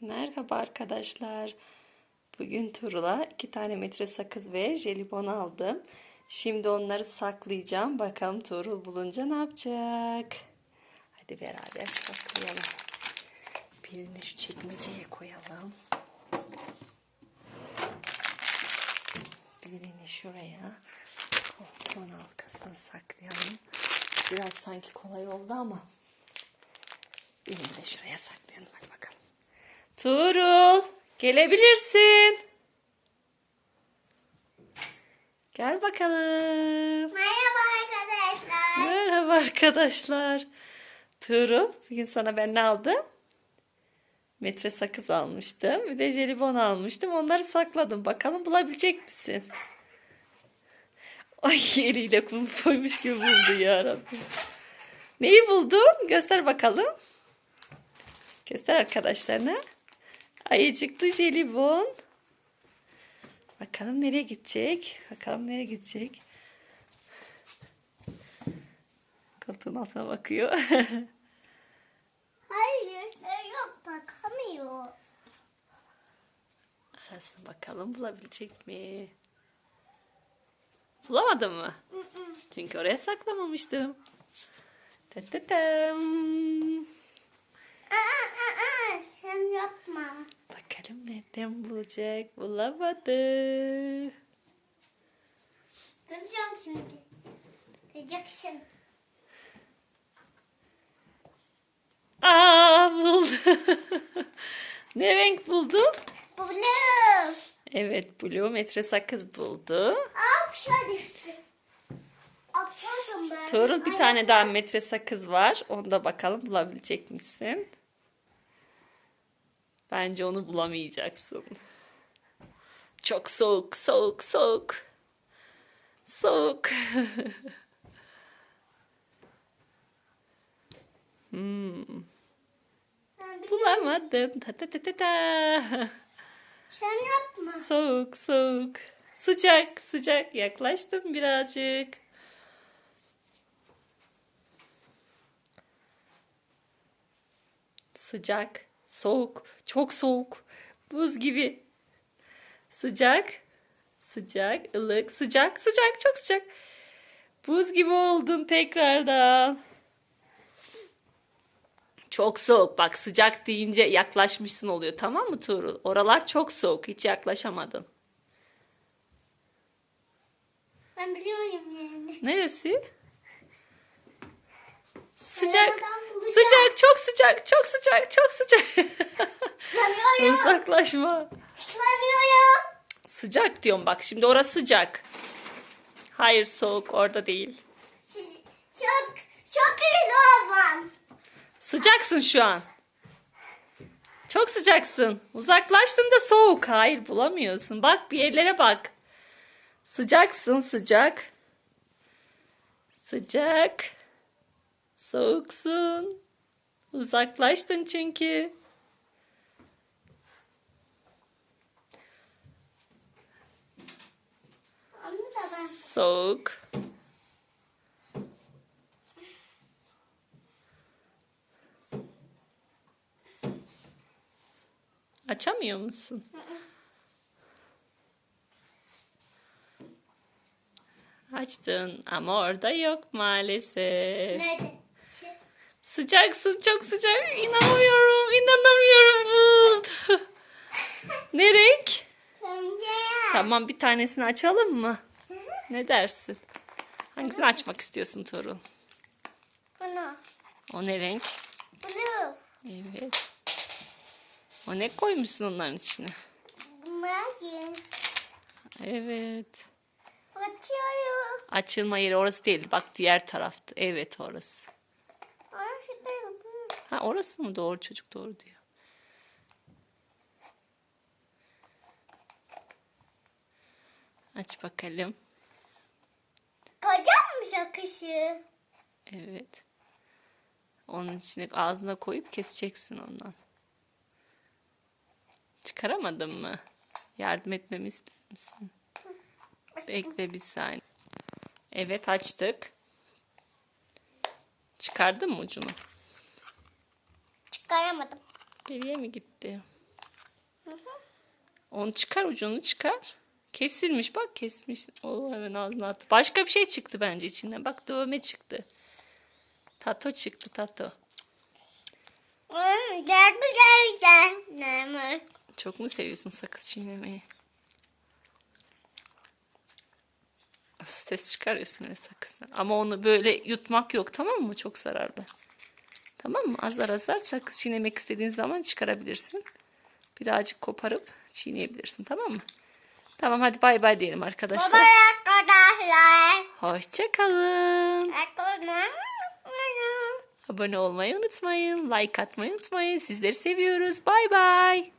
Merhaba arkadaşlar. Bugün Turul'a iki tane metre sakız ve jelibon aldım. Şimdi onları saklayacağım. Bakalım Turul bulunca ne yapacak? Hadi beraber saklayalım. Birini şu çekmeceye koyalım. Birini şuraya. Koltuğun arkasına saklayalım. Biraz sanki kolay oldu ama birini de şuraya saklayalım. Hadi bakalım. Tuğrul gelebilirsin. Gel bakalım. Merhaba arkadaşlar. Merhaba arkadaşlar. Tuğrul bugün sana ben ne aldım? Metre sakız almıştım. Bir de jelibon almıştım. Onları sakladım. Bakalım bulabilecek misin? Ay eliyle kum koymuş gibi buldu ya Rabbim. Neyi buldun? Göster bakalım. Göster arkadaşlarına. Ayıcıklı jelibon. Bakalım nereye gidecek? Bakalım nereye gidecek? Koltuğun altına bakıyor. Hayır şey yok bakamıyor. Arasın bakalım bulabilecek mi? Bulamadın mı? Çünkü oraya saklamamıştım. Tatatam. Aa, aa, aa, sen yapma. Nereden bulacak? Bulamadı. Kızacağım şimdi. Kızacaksın. Aa buldu. ne renk buldun? Blue. Evet Blue metre sakız buldu. Aa aşağı düştü. Atladım ben. Tuğrul bir Ay, tane daha metre sakız var. Onu da bakalım bulabilecek misin? Bence onu bulamayacaksın. Çok soğuk, soğuk, soğuk. Soğuk. hmm, bulamadım. Ta ta ta ta ta. sen yapma. Soğuk, soğuk. Sıcak, sıcak. Yaklaştım birazcık. Sıcak, soğuk, çok soğuk. Buz gibi. Sıcak, sıcak, ılık, sıcak, sıcak, çok sıcak. Buz gibi oldun tekrardan. Çok soğuk. Bak sıcak deyince yaklaşmışsın oluyor. Tamam mı Tuğrul? Oralar çok soğuk. Hiç yaklaşamadın. Ben biliyorum yani. Neresi? Sıcak. Sıcak, çok sıcak, çok sıcak, çok sıcak. Sanıyorum. Uzaklaşma. Sanıyorum. Sıcak diyorum bak. Şimdi orası sıcak. Hayır soğuk orada değil. Çok çok iyi olmam. Sıcaksın şu an. Çok sıcaksın. Uzaklaştın da soğuk. Hayır bulamıyorsun. Bak bir yerlere bak. Sıcaksın sıcak. Sıcak. Soğuksun. Uzaklaştın çünkü. Soğuk. Açamıyor musun? Açtın ama orada yok maalesef. Nerede? Sıcaksın çok sıcak. İnanamıyorum, inanamıyorum bu. ne renk? Tamam bir tanesini açalım mı? Ne dersin? Hangisini açmak istiyorsun Torun? Bunu. O ne renk? Blue. Evet. O ne koymuşsun onların içine? Bunlar Evet. Açıyorum. Açılma yeri orası değil. Bak diğer tarafta. Evet orası. Ha orası mı? Doğru çocuk doğru diyor. Aç bakalım. Kocamış akışı. Evet. Onun içine ağzına koyup keseceksin ondan. Çıkaramadın mı? Yardım etmemi ister misin? Bekle bir saniye. Evet açtık. Çıkardın mı ucunu? Çıkaramadım. Geriye mi gitti? Onu çıkar ucunu çıkar. Kesilmiş bak kesmiş. O hemen ağzına attı. Başka bir şey çıktı bence içinden. Bak dövme çıktı. Tato çıktı tato. Çok mu seviyorsun sakız çiğnemeyi? Ses çıkarıyorsun öyle sakızdan. Ama onu böyle yutmak yok tamam mı? Çok zararlı. Tamam mı? Azar azar sakız çiğnemek istediğin zaman çıkarabilirsin. Birazcık koparıp çiğneyebilirsin tamam mı? Tamam hadi bay bay diyelim arkadaşlar. Hoşça kalın. Arkadaşlar. Abone olmayı unutmayın. Like atmayı unutmayın. Sizleri seviyoruz. Bay bay.